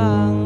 ค